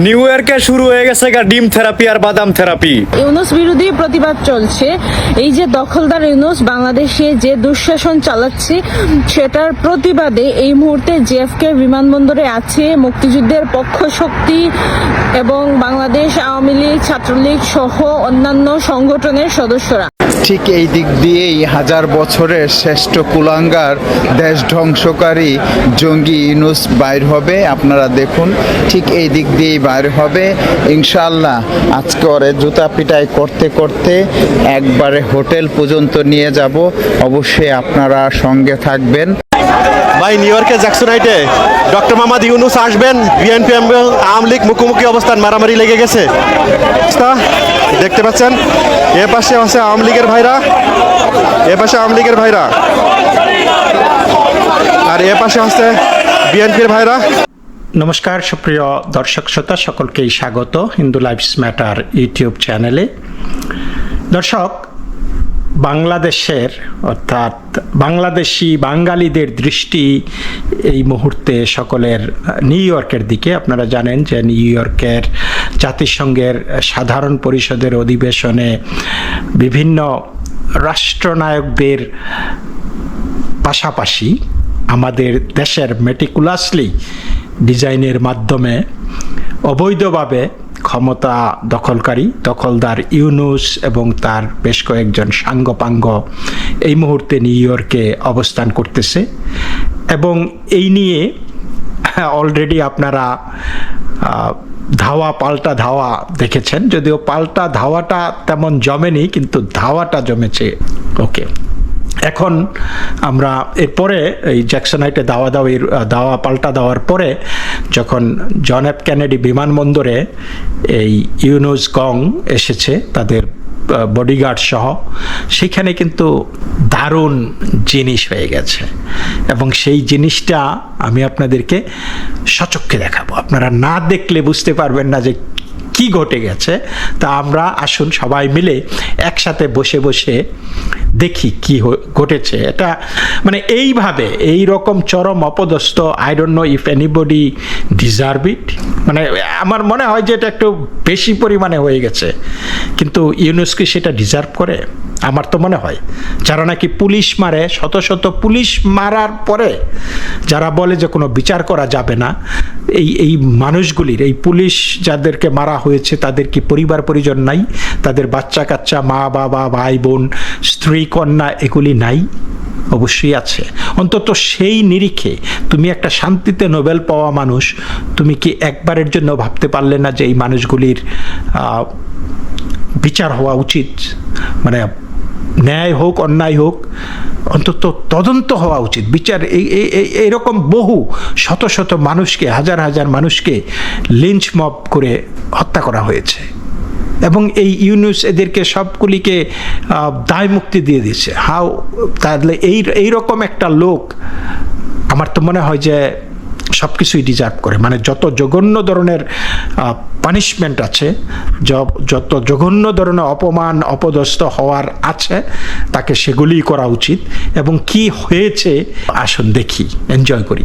New ইয়র্কে শুরু হয়ে গেছে গা ডিম থেরাপি আর বাদাম থেরাপি। ইউনুস বিরোধী প্রতিবাদ চলছে। এই যে দখলদার ইউনুস বাংলাদেশে যে দুঃশাসন চালাচ্ছে সেটার প্রতিবাদে এই মুহূর্তে জেএফকে বিমানবন্দরে আছে মুক্তিযুদ্ধের পক্ষ শক্তি এবং বাংলাদেশ আওয়ামী লীগ ছাত্রলীগ সহ অন্যান্য সংগঠনের সদস্যরা। ঠিক এই দিক দিয়েই হাজার বছরের শ্রেষ্ঠ কুলাঙ্গার দেশ ধ্বংসকারী জঙ্গি ইউনুস বাইর হবে। আপনারা দেখুন ঠিক এই দিক দিয়েই বাইর হবে। ইনশাআল্লাহ আজকে ওরে জুতা পিটাই করতে করতে একবারে হোটেল পর্যন্ত নিয়ে যাব। অবশ্যই আপনারা সঙ্গে থাকবেন। ভাই নিউ ইয়র্কের জ্যাকসোনাইটে ডক্টর মোহাম্মদ ইউনুস আসবেন। বিএনপি আওয়ামী লীগ মুখোমুখি অবস্থান, মারামারি লেগে গেছে। দেখতে পাচ্ছেন? এ পাশে আছে আওয়ামী লীগের ভাইরা। এ পাশে আওয়ামী লীগের ভাইরা। আর এ পাশে আছে বিএনপির ভাইরা। নমস্কার, সুপ্রিয় দর্শক শ্রোতা, সকলকেই স্বাগত হিন্দু লাইফস ম্যাটার ইউটিউব চ্যানেলে। দর্শক, বাংলাদেশের, অর্থাৎ বাংলাদেশি বাঙালিদের দৃষ্টি এই মুহূর্তে সকলের, নিউ ইয়র্কের দিকে। আপনারা জানেন যে নিউ ইয়র্কের জাতিসংঘের সাধারণ পরিষদের অধিবেশনে বিভিন্ন রাষ্ট্রনায়কদের পাশাপাশি আমাদের দেশের মেটিকুলাসলি ডিজাইনের মাধ্যমে অবৈধভাবে ক্ষমতা দখলকারী দখলদার ইউনুস এবং তার বেশ কয়েকজন সাঙ্গপাঙ্গ এই মুহূর্তে নিউ ইয়র্কে অবস্থান করতেছে। এবং এই নিয়ে অলরেডি আপনারা ধাওয়া, পাল্টা ধাওয়া দেখেছেন। যদিও পাল্টা ধাওয়াটা তেমন জমেনি, কিন্তু ধাওয়াটা জমেছে। ওকে এখন আমরা এরপরে এই জ্যাকসনাইটে দাওয়া দাওয়ির দাওয়া পাল্টা দেওয়ার পরে যখন জন এফ কেনেডি বিমানবন্দরে এই ইউনুস গং এসেছে, তাদের বডিগার্ড সহ, সেখানে কিন্তু দারুণ জিনিস হয়ে গেছে। এবং সেই জিনিসটা আমি আপনাদেরকে সচক্ষে দেখাবো। আপনারা না দেখলে বুঝতে পারবেন না যে কি ঘটে গেছে, তা আমরা আসুন সবাই মিলে একসাথে বসে বসে দেখি কি ঘটেছে। এটা মানে এইভাবে এই রকম চরম অপদস্থ I don't know if anybody deserve it মানে আমার মনে হয় যে এটা একটু বেশি পরিমাণে হয়ে গেছে। কিন্তু ইউনেস্কো সেটা ডিজার্ভ করে? আমার তো মনে হয়, যারা নাকি পুলিশ মারে, শত শত পুলিশ মারার পরে যারা বলে যে কোনো বিচার করা যাবে না, এই এই মানুষগুলির, এই পুলিশ যাদেরকে মারা হয়েছে, তাদের কি পরিবার পরিজন নাই? তাদের বাচ্চা কাচ্চা, মা, বাবা, ভাই, বোন, স্ত্রী, কন্যা, এগুলি নাই? অবশ্যই আছে। অন্তত সেই নিরিখে তুমি একটা শান্তিতে নোবেল পাওয়া মানুষ, তুমি কি একবারের জন্য ভাবতে পারলে না যে এই মানুষগুলির বিচার হওয়া উচিত? মানে ন্যায় হোক, অন্যায় হোক, অন্তত তদন্ত হওয়া উচিত। বিচার এই, এই- এই, এইরকম বহু, শত শত মানুষকে, হাজার হাজার মানুষকে লিঞ্চ মব করে হত্যা করা হয়েছে। এবং এই ইউনুস এদেরকে সবগুলিকে দায় মুক্তি দিয়ে দিয়েছে। হাও, তাহলে এই, এইরকম একটা লোক, আমার তো মনে হয় যে সব কিছুই ডিজার্ভ করে। মানে যত জঘন্য ধরনের পানিশমেন্ট আছে যত জঘন্য ধরনের অপমান, অপদস্থ হওয়ার আছে, তাকে সেগুলি করা উচিত এবং কি হয়েছে, আসুন দেখি এনজয় করি।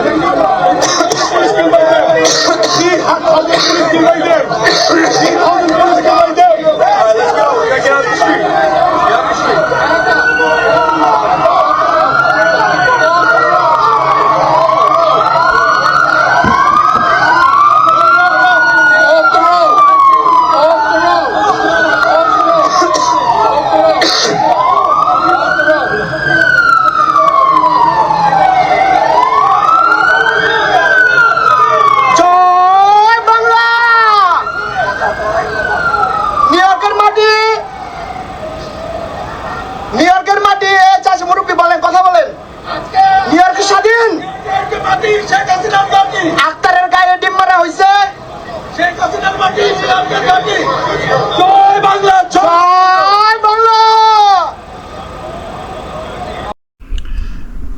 মাটি আক্তারের গায়ে ডিম মারা হয়েছে জয় বাংলা জয় বাংলা।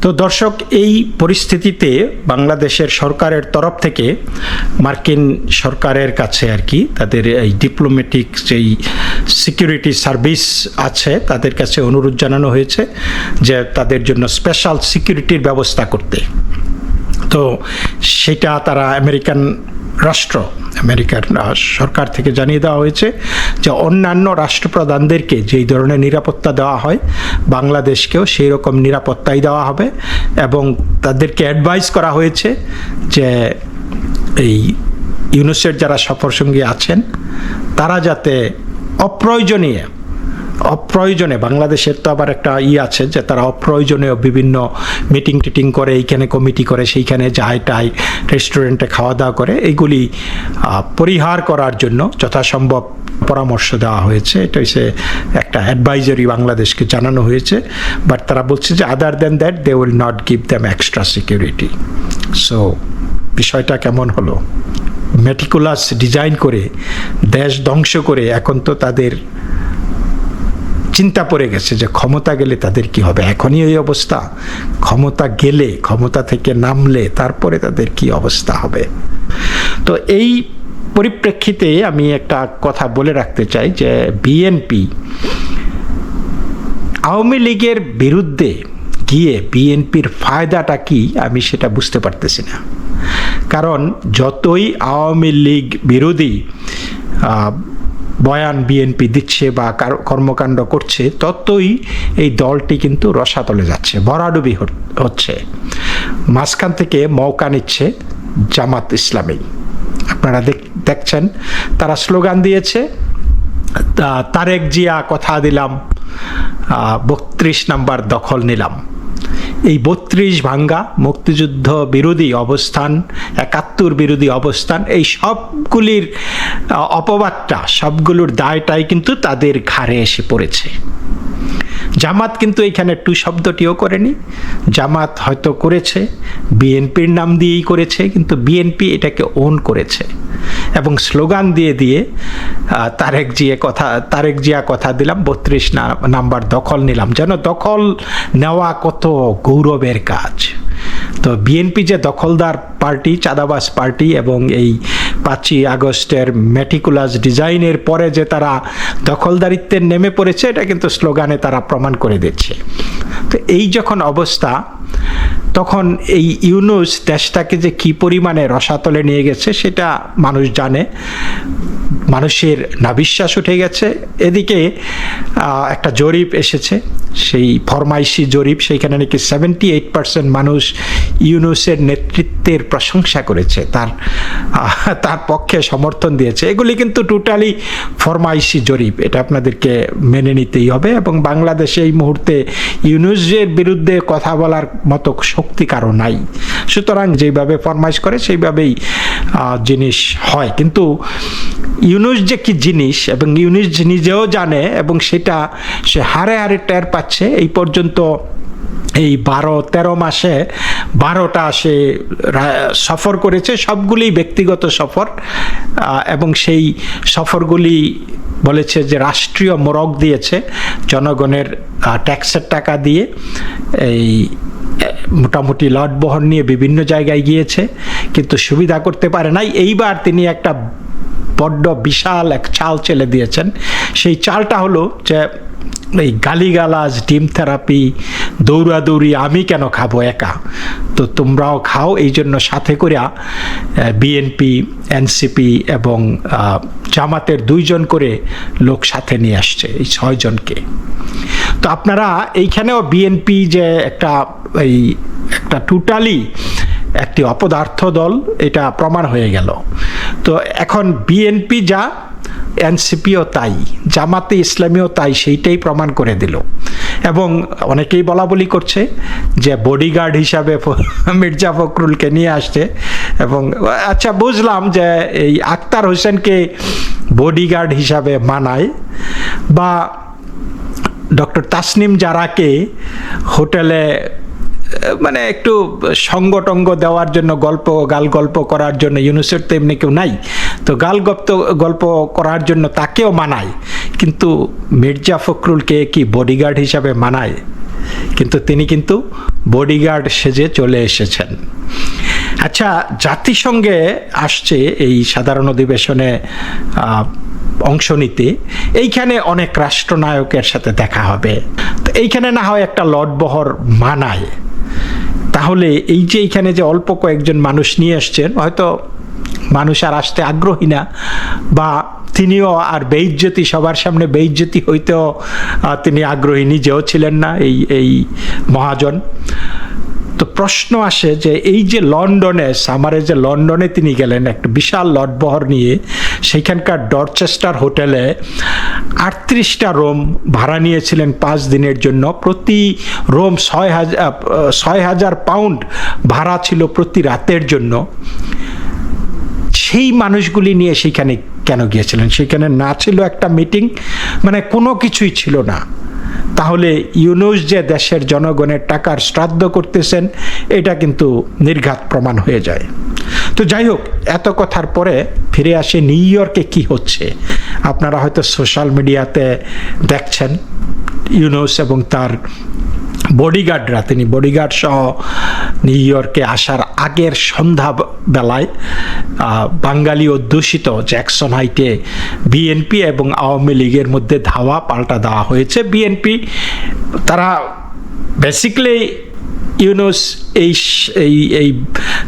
তো দর্শক, এই পরিস্থিতিতে বাংলাদেশের সরকারের তরফ থেকে, মার্কিন সরকারের কাছে আর কি, তাদের এই ডিপ্লোম্যাটিক যেই সিকিউরিটি সার্ভিস আছে, তাদের কাছে অনুরোধ জানানো হয়েছে যে তাদের জন্য স্পেশাল সিকিউরিটির ব্যবস্থা করতে। তো সেটা তারা আমেরিকান রাষ্ট্র, আমেরিকার সরকার থেকে জানিয়ে দেওয়া হয়েছে যে অন্যান্য রাষ্ট্রপ্রধানদেরকে যেই ধরনের নিরাপত্তা দেওয়া হয়, বাংলাদেশকেও সেই রকম নিরাপত্তাই দেওয়া হবে এবং তাদেরকে অ্যাডভাইস করা হয়েছে যে এই ইউনুসের যারা সফরসঙ্গী আছেন, তারা যাতে অপ্রয়োজনীয় অপ্রয়োজনে, বাংলাদেশের তো আবার একটা ই আছে যে তারা অপ্রয়োজনীয় বিভিন্ন মিটিং টিটিং করে, এইখানে কমিটি করে, সেইখানে যায় টাই রেস্টুরেন্টে খাওয়া দাওয়া করে, এইগুলি পরিহার করার জন্য যথাসম্ভব পরামর্শ দেওয়া হয়েছে। এটা হচ্ছে একটা অ্যাডভাইজারি বাংলাদেশকে জানানো হয়েছে। বাট তারা বলছে যে other than that they will not give them extra security so বিষয়টা কেমন হলো? মেটিকুলাস ডিজাইন করে, দেশ ধ্বংস করে, এখন তো তাদের চিন্তা পড়ে গেছে যে ক্ষমতা গেলে তাদের কি হবে? এখনই এই অবস্থা। ক্ষমতা গেলে, ক্ষমতা থেকে নামলে তারপরে তাদের কি অবস্থা হবে? তো এই পরিপ্রেক্ষিতে আমি একটা কথা বলে রাখতে চাই যে বিএনপি আওয়ামী লীগের বিরুদ্ধে গিয়ে বিএনপির ফায়দাটা কি আমি সেটা বুঝতে পারতেছি না। কারণ যতই আওয়ামী লীগ বিরোধী বয়ান বিএনপি দিচ্ছে বা কার- কর্মকাণ্ড করছে, ততই এই দলটি কিন্তু রসাতলে যাচ্ছে, ভরাডুবি হচ্ছে। মাঝখান থেকে মৌকা নিচ্ছে জামাত ইসলামী। আপনারা দেখ- দেখছেন, তারা স্লোগান দিয়েছে তারেক জিয়া কথা দিলাম বত্রিশ নাম্বার দখল নিলাম। এই বত্রিশ ভাঙ্গা মুক্তিযুদ্ধ বিরোধী অবস্থান, একাত্তর বিরোধী অবস্থান, এই সবগুলির অপবাদটা, সবগুলোর দায়টাই কিন্তু তাদের ঘাড়ে এসে পড়েছে। জামাত কিন্তু এখানে টু শব্দটিও করেনি। জামাত হয়তো করেছে, বিএনপির নাম দিয়েই করেছে, কিন্তু বিএনপি এটাকে ওন করেছে। এবং স্লোগান দিয়ে দিয়ে তারেক জিয়া কথা, তারেক জিয়া কথা দিলাম, বত্রিশ নাম্বার দখল নিলাম। যেন দখল নেওয়া কত গৌরবের কাজ। তো বিএনপি যে দখলদার পার্টি চাঁদাবাস পার্টি এবং এই পাঁচই আগস্টের মেটিকুলাস ডিজাইনের পরে যে তারা দখলদারিত্বের নেমে পড়েছে, এটা কিন্তু স্লোগানে তারা প্রমাণ করে দিচ্ছে। তো এই যখন অবস্থা তখন এই ইউনুস দেশটাকে যে কি পরিমাণে রসাতলে নিয়ে গেছে সেটা মানুষ জানে। মানুষের নাবিশ্বাস উঠে গেছে। এদিকে একটা জরিপ এসেছে। সেই ফরমাইশি জরিপ, সেইখানে নাকি সেভেন্টি এইট পার্সেন্ট মানুষ ইউনুসের নেতৃত্বের প্রশংসা করেছে। তার তার পক্ষে সমর্থন দিয়েছে। এগুলি কিন্তু টোটালি ফরমাইশি জরিপ। এটা আপনাদেরকে মেনে নিতেই হবে এবং বাংলাদেশে এই মুহূর্তে ইউনুসের বিরুদ্ধে কথা বলার মতো শক্তি কারও নাই। সুতরাং যেভাবে ফরমাইশ করে, সেইভাবেই জিনিস হয়। কিন্তু ইউনুস যে কি জিনিস এবং ইউনুস নিজেও জানে এবং সেটা সে হারে হারে টের পাচ্ছে, এই পর্যন্ত এই বারো, তেরো মাসে বারোটা সে সফর করেছে, সবগুলি ব্যক্তিগত সফর এবং সেই সফরগুলি বলেছে যে রাষ্ট্রীয় মোরগ দিয়েছে জনগণের ট্যাক্সের টাকা দিয়ে, এই মোটামুটি লট বহন নিয়ে বিভিন্ন জায়গায় গিয়েছে, কিন্তু সুবিধা করতে পারে নাই। এইবার তিনি একটা বড্ড বিশাল এক চাল চেলে দিয়েছেন। সেই চালটা হলো যে এই গালিগালাজ, ডিম থেরাপি, দৌড়াদৌড়ি, আমি কেন খাব একা? তো তোমরাও খাও, এই জন্য সাথে করিয়া বিএনপি এনসিপি এবং জামাতের দুইজন করে লোক সাথে নিয়ে আসছে, এই ছয়জনকে তো আপনারা এইখানেও বিএনপি যে একটা, এই একটা টোটালি একটি অপদার্থ দল, এটা প্রমাণ হয়ে গেল। তো এখন বিএনপি যা এনসিপিও তাই, জামাতে ইসলামীও তাই, সেইটাই প্রমাণ করে দিল। এবং অনেকেই বলা বলি করছে যে বডিগার্ড হিসাবে মির্জা ফখরুলকে নিয়ে আসছে। এবং আচ্ছা বুঝলাম যে এই আক্তার হোসেনকে বডিগার্ড হিসাবে মানায় বা ডক্টর তাসনিম জারাকে হোটেলে মানে একটু সঙ্গটঙ্গ দেওয়ার জন্য, গল্প গাল গল্প করার জন্য, ইউনুসের তো এমনি কেউ নাই। তো গাল গপ্ত গল্প করার জন্য তাকেও মানায়। কিন্তু মির্জা ফখরুলকে কি বডিগার্ড হিসাবে মানায়? কিন্তু তিনি কিন্তু বডিগার্ড সেজে চলে এসেছেন। আচ্ছা জাতিসংঘে আসছে এই সাধারণ অধিবেশনে অংশ নিতে। এইখানে অনেক রাষ্ট্রনায়কের সাথে দেখা হবে। তো এইখানে না হয় একটা লটবহর মানায়। তাহলে এই যে এইখানে যে অল্প কয়েকজন মানুষ নিয়ে আসছেন, হয়তো মানুষ আর আসতে আগ্রহী না, বা তিনিও আর বেইজ্জতি, সবার সামনে বেইজ্জতি হইতেও তিনি আগ্রহী, নিজেও ছিলেন না এই এই মহাজন। তো প্রশ্ন আসে যে এই যে লন্ডনে, সামারে যে লন্ডনে তিনি গেলেন, একটা বিশাল লটবহর নিয়ে সেইখানকার ডরচেস্টার হোটেলে আটত্রিশটা রোম ভাড়া নিয়েছিলেন পাঁচ দিনের জন্য। প্রতি রোম ছয় হাজার ছয় হাজার পাউন্ড ভাড়া ছিল প্রতি রাতের জন্য। সেই মানুষগুলি নিয়ে সেখানে কেন গিয়েছিলেন? সেখানে না ছিল একটা মিটিং মানে কোনো কিছুই ছিল না। তাহলে ইউনুস যে দেশের জনগণের টাকার শ্রাদ্ধ করতেছেন, এটা কিন্তু নির্ঘাত প্রমাণ হয়ে যায়। তো যাই হোক, এত কথার পরে ফিরে আসে নিউ ইয়র্কে কী হচ্ছে। আপনারা হয়তো সোশ্যাল মিডিয়াতে দেখছেন, ইউনুস এবং তার বডিগার্ডরা তিনি বডিগার্ড সহ নিউ ইয়র্কে আসার আগের সন্ধ্যা বেলায় বাঙালি অধ্যুষিত জ্যাকসন হাইটে বিএনপি এবং আওয়ামী লীগের মধ্যে ধাওয়া পাল্টা দেওয়া হয়েছে। বিএনপি তারা বেসিক্যালি ইউনুস এই এই এই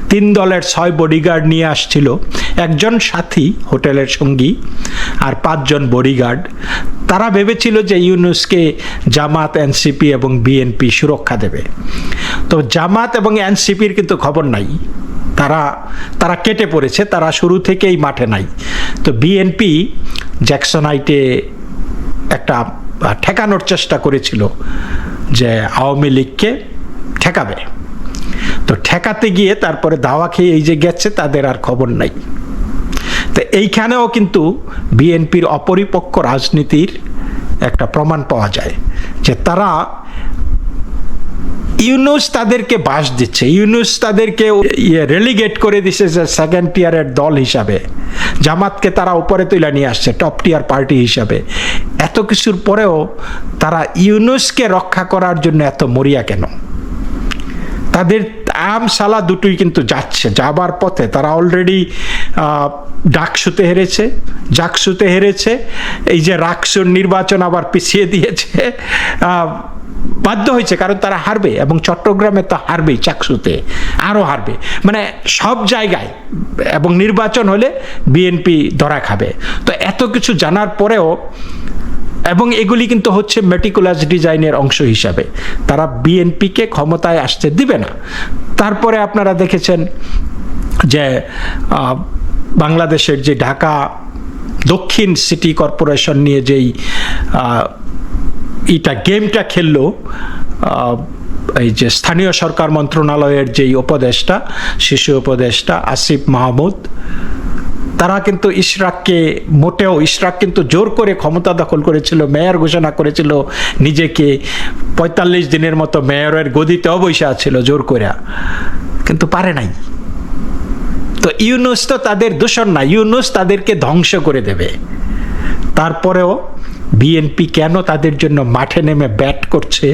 তিন দলের ছয় বডিগার্ড নিয়ে আসছিল। একজন সাথী হোটেলের সঙ্গী আর পাঁচজন বডিগার্ড তারা ভেবেছিল যে ইউনুসকে জামাত, এনসিপি এবং বিএনপি সুরক্ষা দেবে। তো জামাত এবং এনসিপির কিন্তু খবর নাই। তারা তারা কেটে পড়েছে, তারা শুরু থেকেই মাঠে নাই। তো বিএনপি জ্যাকসনাইটে একটা ঠেকানোর চেষ্টা করেছিল যে আওয়ামী লীগকে ঠেকাবে। তো ঠেকাতে গিয়ে তারপরে দাওয়া খেয়ে এই যে গেছে, তাদের আর খবর নাই। তো এইখানেও কিন্তু বিএনপির অপরিপক্ক রাজনীতির একটা প্রমাণ পাওয়া যায় যে তারা ইউনুস তাদেরকে বাস দিচ্ছে। ইউনুস তাদেরকে ইয়ে রেলিগেট করে দিছে যে সেকেন্ড টিয়ারের দল হিসাবে। জামাতকে তারা উপরে তুলে নিয়ে আসছে টপ টিয়ার পার্টি হিসাবে। এত কিছুর পরেও তারা ইউনুসকে রক্ষা করার জন্য এত মরিয়া কেন? তাদের আম সালা দুটোই কিন্তু যাচ্ছে। যাবার পথে তারা অলরেডি ডাকসুতে হেরেছে, জাকসুতে হেরেছে, এই যে রাকসুর নির্বাচন আবার পিছিয়ে দিয়েছে বাধ্য হয়েছে, কারণ তারা হারবে এবং চট্টগ্রামে তো হারবেই চাকসুতে, আরও হারবে। মানে সব জায়গায়, এবং নির্বাচন হলে বিএনপি ধরা খাবে। তো এত কিছু জানার পরেও এবং এগুলি কিন্তু হচ্ছে মেটিকুলাস ডিজাইনের অংশ হিসাবে। তারা বিএনপিকে ক্ষমতায় আসতে দিবে না। তারপরে আপনারা দেখেছেন যে বাংলাদেশের যে ঢাকা দক্ষিণ সিটি কর্পোরেশন নিয়ে যেই এটা গেমটা খেললো এই যে স্থানীয় সরকার মন্ত্রণালয়ের যেই উপদেষ্টা শিশু উপদেষ্টা আসিফ মাহমুদ তারা কিন্তু ইশরাককে, মোটেও ইশরাক কিন্তু জোর করে ক্ষমতা দখল করেছিল, মেয়র ঘোষণা করেছিল, নিজেকে পঁয়তাল্লিশ দিনের মতো মেয়রের গদিতেও বৈশা ছিল জোর করে কিন্তু পারে নাই। তো ইউনুস তো তাদের দূষণ না, ইউনুস তাদেরকে ধ্বংস করে দেবে। তারপরেও বিএনপি কেন তাদের জন্য মাঠে নেমে ব্যাট করছে?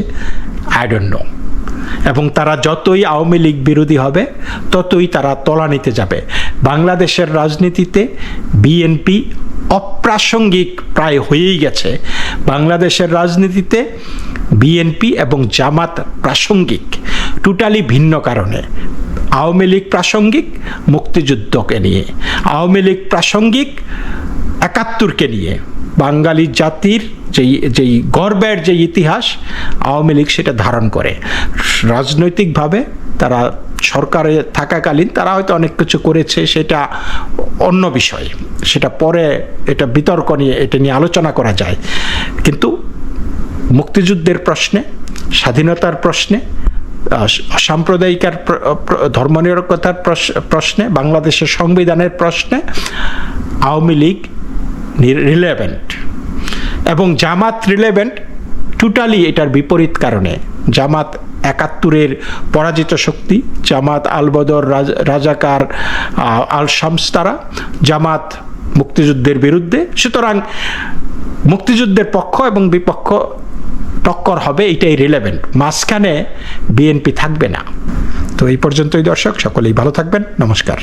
আই ডোন্ট নো এবং তারা যতই আওয়ামী লীগ বিরোধী হবে, ততই তারা তলানিতে যাবে। বাংলাদেশের রাজনীতিতে বিএনপি অপ্রাসঙ্গিক প্রায় হয়েই গেছে। বাংলাদেশের রাজনীতিতে বিএনপি এবং জামাত প্রাসঙ্গিক টোটালি ভিন্ন কারণে। আওয়ামী লীগ প্রাসঙ্গিক, মুক্তিযুদ্ধকে নিয়ে। আওয়ামী লীগ প্রাসঙ্গিক, একাত্তরকে নিয়ে। বাঙালি জাতির যেই যেই গর্বের যে ইতিহাস আওয়ামী লীগ সেটা ধারণ করে। রাজনৈতিকভাবে তারা সরকারে থাকাকালীন তারা হয়তো অনেক কিছু করেছে, সেটা অন্য বিষয়। সেটা পরে এটা বিতর্ক নিয়ে, এটা নিয়ে আলোচনা করা যায়। কিন্তু মুক্তিযুদ্ধের প্রশ্নে, স্বাধীনতার প্রশ্নে সাম্প্রদায়িকার প্র- প্র- ধর্মনিরক্ষতার প্রশ- প্রশ্নে, বাংলাদেশের সংবিধানের প্রশ্নে আওয়ামী লীগ রিলেভেন্ট এবং জামাত রিলেভেন্ট টোটালি এটার বিপরীত কারণে। জামাত একাত্তরের পরাজিত শক্তি, জামাত আল বদর রাজ- রাজাকার আল শামস তারা, জামাত মুক্তিযুদ্ধের বিরুদ্ধে। সুতরাং মুক্তিযুদ্ধের পক্ষ এবং বিপক্ষ টক্কর হবে, এটাই রিলেভেন্ট মাঝখানে বিএনপি থাকবে না। তো এই পর্যন্তই দর্শক, সকলেই ভালো থাকবেন। নমস্কার।